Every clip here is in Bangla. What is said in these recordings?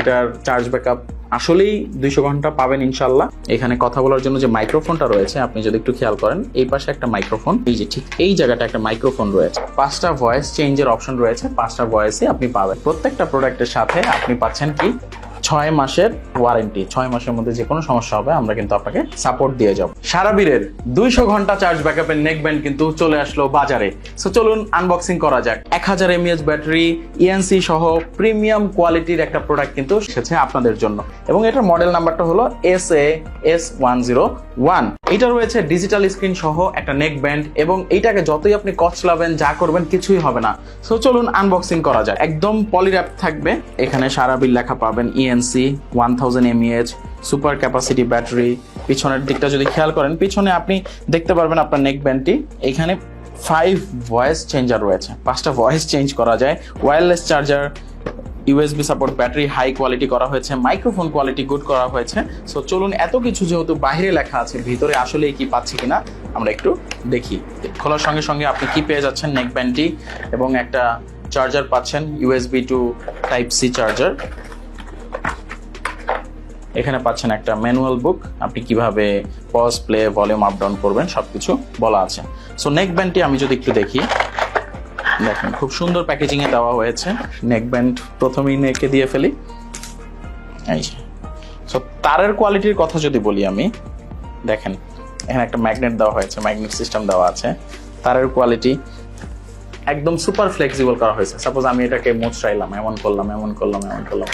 এটার চার্জ ব্যাকআপ আসলেই দুইশো ঘণ্টা পাবেন ইনশাল্লাহ। এখানে কথা বলার জন্য যে মাইক্রোফোনটা রয়েছে, আপনি যদি একটু খেয়াল করেন, এই পাশে একটা মাইক্রোফোন এই যে ঠিক এই জায়গাটা একটা মাইক্রোফোন রয়েছে। পাঁচটা ভয়েস চেঞ্জের অপশন রয়েছে, পাঁচটা ভয়েসে আপনি পাবেন। প্রত্যেকটা প্রোডাক্টের সাথে আপনি পাচ্ছেন কি? ছয় মাসের ওয়ারেন্টি ছয় মাসের মধ্যে যে কোনো সমস্যা হবে, আমরা কিন্তু আপনাকে সাপোর্ট দিয়ে যাব। সারাবীরের দুইশো ঘণ্টা চার্জ ব্যাকআপের নেক ব্যান্ড কিন্তু চলে আসলো বাজারে। সো চলুন আনবক্সিং করা যাক। এক হাজার এমএএচ ব্যাটারি ইএনসি সহ প্রিমিয়াম কোয়ালিটির একটা প্রোডাক্ট কিন্তু এসেছে আপনাদের জন্য। এবং এটার মডেল নাম্বারটা হলো S A S one zero one এটা রয়েছে ডিজিটাল স্ক্রিন সহ একটা নেক ব্যান্ড এবং এইটাকে যতই আপনি কচলাবেন, যা করবেন, কিছুই হবে না। সো চলুন আনবক্সিং করা যাক। একদম পলির্যাপ থাকবে। এখানে সারা বিল লেখা পাবেন ENC one thousand MAH super capacity battery পিছনের দিকটা যদি খেয়াল করেন, পিছনে আপনি দেখতে পারবেন আপনার নেক ব্যান্ডটি এখানে ফাইভ ভয়েস চেঞ্জার রয়েছে। পাঁচটা ভয়েস চেঞ্জ করা যায়। Wireless charger USB support battery high quality করা হয়েছে মাইক্রোফোন কোয়ালিটি গুড করা হয়েছে। সো চলুন এত কিছু যেহেতু বাইরে লেখা আছে, ভিতরে আসলে কি পাচ্ছি কিনা, আমরা একটু দেখি। খোলার সঙ্গে সঙ্গে আপনি কি পেয়ে যাচ্ছেন নেক ব্যান্ডটি এবং একটা চার্জার পাচ্ছেন USB to type C charger এখানে পাচ্ছেন একটা ম্যানুয়াল বুক আপনি কীভাবে pause play volume up down করবেন, সবকিছু বলা আছে। সো নেক ব্যান্ডটি আমি যদি একটু দেখি। দেখেন। খুব সুন্দর প্যাকেজিংয়ে দেওয়া হয়েছে। নেক ব্যান্ড প্রথমেই নেকে দিয়ে ফেলি। এই সো তারের কোয়ালিটির কথা যদি বলি আমি, দেখেন, এখানে একটা ম্যাগনেট দেওয়া হয়েছে ম্যাগনেট সিস্টেম দেওয়া আছে। তারের কোয়ালিটি একদম সুপার ফ্লেক্সিবল করা হয়েছে। সাপোজ আমি এটাকে মোচড়াইলাম, এমন করলাম এমন করলাম এমন করলাম।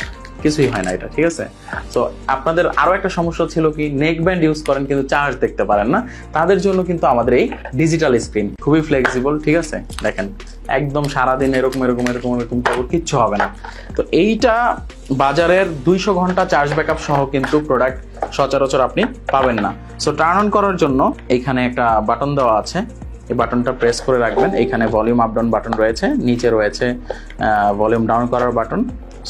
কিছুই হয় না এটা, ঠিক আছে? তো আপনাদের আরও একটা সমস্যা ছিল কি নেক ব্যান্ড ইউজ করেন কিন্তু চার্জ দেখতে পারেন না। তাদের জন্য কিন্তু আমাদের এই ডিজিটাল স্ক্রিন খুবই ফ্লেক্সিবল ঠিক আছে? দেখেন, একদম সারাদিন এরকম এরকম এরকম এরকম কিচ্ছু হবে না। তো এইটা বাজারের দুইশো ঘণ্টা চার্জ ব্যাকআপ সহ কিন্তু প্রোডাক্ট সচরাচর আপনি পাবেন না। সো টার্ন অন করার জন্য এখানে একটা বাটন দেওয়া আছে। এই বাটনটা প্রেস করে রাখবেন। এখানে ভলিউম আপ ডাউন বাটন রয়েছে, নিচে রয়েছে ভলিউম ডাউন করার বাটন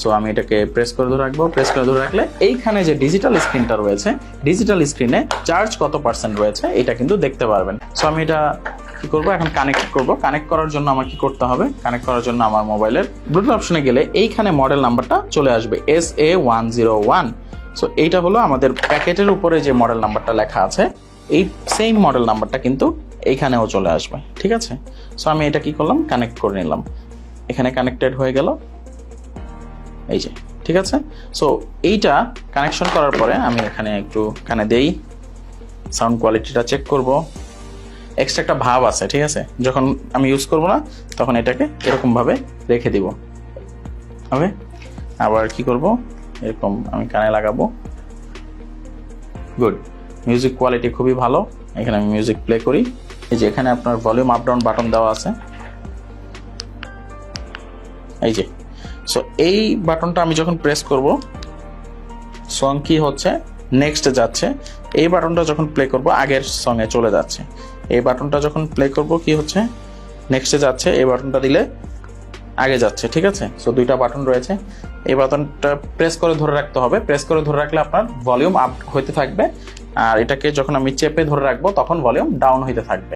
সো আমি এটাকে প্রেস করে ধরে রাখব। প্রেস করে ধরে রাখলে এইখানে যে ডিজিটাল স্ক্রিনটা রয়েছে ডিজিটাল স্ক্রিনে চার্জ কত পার্সেন্ট রয়েছে, এটা কিন্তু দেখতে পারবেন। সো আমি এটা কি করব? এখন কানেক্ট করব। কানেক্ট করার জন্য আমার কি করতে হবে? কানেক্ট করার জন্য আমার মোবাইলের ব্লুটুথ অপশনে গেলে এইখানে মডেল নাম্বারটা চলে আসবে S A one zero one so এইটা হলো আমাদের প্যাকেটের উপরে যে মডেল নাম্বারটা লেখা আছে, এই সেম মডেল নাম্বারটা কিন্তু এইখানেও চলে আসবে। ঠিক আছে? সো আমি এটা কি করলাম? কানেক্ট করে নিলাম। এখানে কানেক্টেড হয়ে গেল। এই যে, ঠিক আছে? সো এইটা কানেকশন করার পরে আমি এখানে একটু কানে দেই। সাউন্ড কোয়ালিটিটা চেক করব। এক্সট্রা একটা ভাব আছে, ঠিক আছে? যখন আমি ইউজ করব না, তখন এটাকে এরকম ভাবে রেখে দিব। হবে আবার কি করব? এরকম আমি কানে লাগাবো। গুড মিউজিক কোয়ালিটি খুবই ভালো। এখানে আমি মিউজিক প্লে করি। এই যে, এখানে আপনার ভলিউম আপ ডাউন বাটন দেওয়া আছে। এই যে সো এই বাটনটা আমি যখন প্রেস করব সং কি হচ্ছে? নেক্সট যাচ্ছে। এই বাটনটা যখন প্লে করব, আগের সঙ্গে চলে যাচ্ছে। এই বাটনটা যখন প্লে করব, কি হচ্ছে? নেক্সটে যাচ্ছে। এই বাটনটা দিলে আগে যাচ্ছে, ঠিক আছে? সো দুইটা বাটন রয়েছে। এই বাটনটা প্রেস করে ধরে রাখতে হবে। প্রেস করে ধরে রাখলে আপনার ভলিউম আপ হইতে থাকবে। আর এটাকে যখন আমি চেপে ধরে রাখব, তখন ভলিউম ডাউন হইতে থাকবে।